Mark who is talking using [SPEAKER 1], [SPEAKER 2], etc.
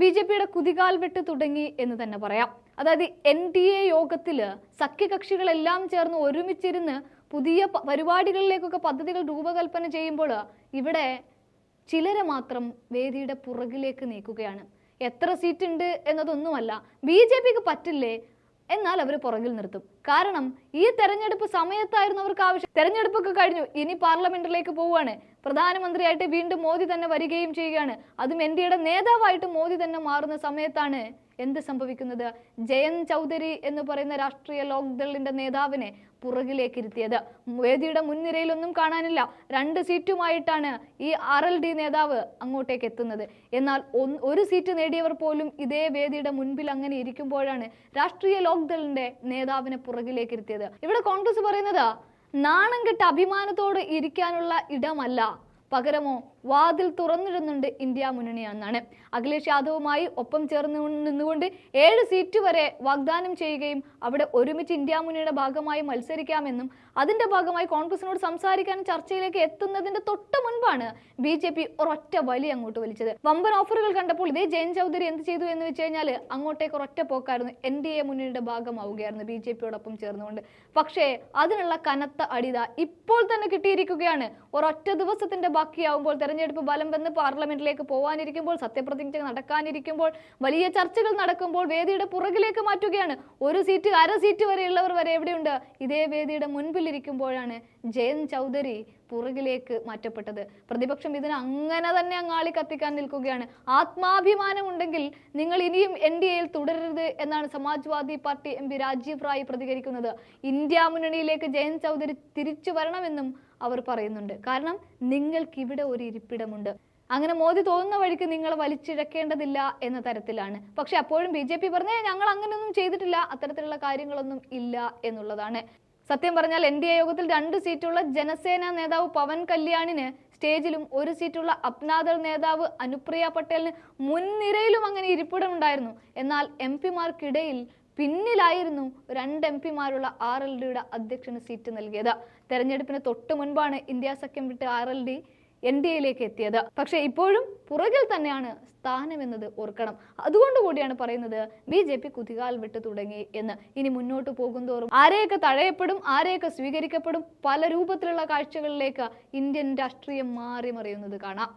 [SPEAKER 1] B J പിയുടെ കുതികാൽ വെട്ട് തുടങ്ങി എന്ന് തന്നെ പറയാം. അതായത് എൻ ഡി എ യോഗത്തിൽ സഖ്യകക്ഷികളെല്ലാം ചേർന്ന് ഒരുമിച്ചിരുന്ന് പുതിയ പരിപാടികളിലേക്കൊക്കെ പദ്ധതികൾ രൂപകൽപ്പന ചെയ്യുമ്പോൾ ഇവിടെ ചിലരെ മാത്രം വേദിയുടെ പുറകിലേക്ക് നീക്കുകയാണ്. എത്ര സീറ്റ് ഉണ്ട് എന്നതൊന്നുമല്ല. ബി ജെ പിക്ക് പറ്റില്ലേ? എന്നാൽ അവർ പുറകിൽ നിർത്തും. കാരണം ഈ തെരഞ്ഞെടുപ്പ് സമയത്തായിരുന്നു അവർക്ക് ആവശ്യം. തെരഞ്ഞെടുപ്പൊക്കെ കഴിഞ്ഞു. ഇനി പാർലമെന്റിലേക്ക് പോവുകയാണ്. പ്രധാനമന്ത്രിയായിട്ട് വീണ്ടും മോദി തന്നെ വരികയും ചെയ്യുകയാണ്. അതും എൻ ഡിയുടെ നേതാവായിട്ട് മോദി തന്നെ മാറുന്ന സമയത്താണ് എന്ത് സംഭവിക്കുന്നത്? ജയൻ ചൗധരി എന്ന് പറയുന്ന രാഷ്ട്രീയ ലോക്ദളിന്റെ നേതാവിനെ പുറകിലേക്ക് ഇരുത്തിയത് വേദിയുടെ മുൻനിരയിലൊന്നും കാണാനില്ല. രണ്ട് സീറ്റുമായിട്ടാണ് ഈ ആർ എൽ ഡി നേതാവ് അങ്ങോട്ടേക്ക് എത്തുന്നത് എന്നാൽ ഒരു സീറ്റ് നേടിയവർ പോലും ഇതേ വേദിയുടെ മുൻപിൽ അങ്ങനെ ഇരിക്കുമ്പോഴാണ് രാഷ്ട്രീയ ലോക്ദളിന്റെ നേതാവിനെ പുറകിലേക്ക് ഇരുത്തിയത് ഇവിടെ കോൺഗ്രസ് പറയുന്നത് നാണം കെട്ട അഭിമാനത്തോട് ഇരിക്കാനുള്ള ഇടമല്ല. പകരമോ വാതിൽ തുറന്നിടുന്നുണ്ട് ഇന്ത്യ മുന്നണി എന്നാണ്. അഖിലേഷ് യാദവുമായി ഒപ്പം ചേർന്ന് നിന്നുകൊണ്ട് ഏഴ് സീറ്റ് വരെ വാഗ്ദാനം ചെയ്യുകയും അവിടെ ഒരുമിച്ച് ഇന്ത്യ മുന്നണിയുടെ ഭാഗമായി മത്സരിക്കാമെന്നും അതിന്റെ ഭാഗമായി കോൺഗ്രസിനോട് സംസാരിക്കാൻ ചർച്ചയിലേക്ക് എത്തുന്നതിന്റെ തൊട്ട് മുൻപാണ് ബി ജെ പി ഒരൊറ്റ വലി അങ്ങോട്ട് വലിച്ചത്. വമ്പൻ ഓഫറുകൾ കണ്ടപ്പോൾ ഇതേ ജയൻ ചൗധരി എന്ത് ചെയ്തു എന്ന് വെച്ച് കഴിഞ്ഞാൽ അങ്ങോട്ടേക്ക് ഒരൊറ്റ പോക്കായിരുന്നു. എൻ ഡി എ മുന്നണിയുടെ ഭാഗമാവുകയായിരുന്നു ബി ജെ പിയോടൊപ്പം ചേർന്നുകൊണ്ട്. പക്ഷേ അതിനുള്ള കനത്ത അടിത ഇപ്പോൾ തന്നെ കിട്ടിയിരിക്കുകയാണ്. ഒരൊറ്റ ദിവസത്തിന്റെ ബാക്കിയാവുമ്പോൾ തെരഞ്ഞെടുപ്പ് ബലം വന്ന് പാർലമെന്റിലേക്ക് പോകാനിരിക്കുമ്പോൾ സത്യപ്രതിജ്ഞ നടക്കാനിരിക്കുമ്പോൾ വലിയ ചർച്ചകൾ നടക്കുമ്പോൾ വേദിയുടെ പുറകിലേക്ക് മാറ്റുകയാണ്. ഒരു സീറ്റ് അര സീറ്റ് വരെയുള്ളവർ വരെ എവിടെയുണ്ട്? ഇതേ വേദിയുടെ മുൻപിലിരിക്കുമ്പോഴാണ് ജയൻ ചൗധരി പുറകിലേക്ക് മാറ്റപ്പെട്ടത്. പ്രതിപക്ഷം ഇതിന് അങ്ങനെ തന്നെ അങ്ങാളി കത്തിക്കാൻ നിൽക്കുകയാണ്. ആത്മാഭിമാനം ഉണ്ടെങ്കിൽ നിങ്ങൾ ഇനിയും എൻ ഡി എയിൽ തുടരരുത് എന്നാണ് Samajwadi party M P Rajeev Rai പ്രതികരിക്കുന്നത്. ഇന്ത്യ മുന്നണിയിലേക്ക് ജയൻ ചൗധരി തിരിച്ചു വരണമെന്നും അവർ പറയുന്നുണ്ട്. കാരണം നിങ്ങൾക്ക് ഇവിടെ ഒരു ഇരിപ്പിടമുണ്ട്. അങ്ങനെ മോദി തോന്നുന്ന വഴിക്ക് നിങ്ങൾ വലിച്ചിഴക്കേണ്ടതില്ല എന്ന തരത്തിലാണ്. പക്ഷെ അപ്പോഴും ബി ജെ പി പറഞ്ഞേ ഞങ്ങൾ അങ്ങനെയൊന്നും ചെയ്തിട്ടില്ല. അത്തരത്തിലുള്ള കാര്യങ്ങളൊന്നും ഇല്ല എന്നുള്ളതാണ്. സത്യം പറഞ്ഞാൽ എൻ ഡി എ യോഗത്തിൽ രണ്ട് സീറ്റുള്ള ജനസേന നേതാവ് പവൻ കല്യാണിന് സ്റ്റേജിലും ഒരു സീറ്റുള്ള അപ്നാദൾ നേതാവ് അനുപ്രിയ പട്ടേലിന് മുൻനിരയിലും അങ്ങനെ ഇരിപ്പിടമുണ്ടായിരുന്നു. എന്നാൽ എം പിമാർക്കിടയിൽ പിന്നിലായിരുന്നു രണ്ട് എം പിമാരുള്ള ആർ എൽ ഡിയുടെ അധ്യക്ഷന് സീറ്റ് നൽകിയത്. തെരഞ്ഞെടുപ്പിന് തൊട്ടു മുൻപാണ് ഇന്ത്യ സഖ്യം വിട്ട് R L D N D എയിലേക്ക് എത്തിയത്. പക്ഷേ ഇപ്പോഴും പുറകിൽ തന്നെയാണ് സ്ഥാനമെന്നത് ഓർക്കണം. അതുകൊണ്ട് കൂടിയാണ് പറയുന്നത് ബി ജെ പി കുതികാൽ വിട്ടു തുടങ്ങി എന്ന്. ഇനി മുന്നോട്ട് പോകുന്തോറും ആരെയൊക്കെ തഴയപ്പെടും ആരെയൊക്കെ സ്വീകരിക്കപ്പെടും പല രൂപത്തിലുള്ള കാഴ്ചകളിലേക്ക് ഇന്ത്യൻ രാഷ്ട്രീയം മാറി മറിയുന്നത് കാണാം.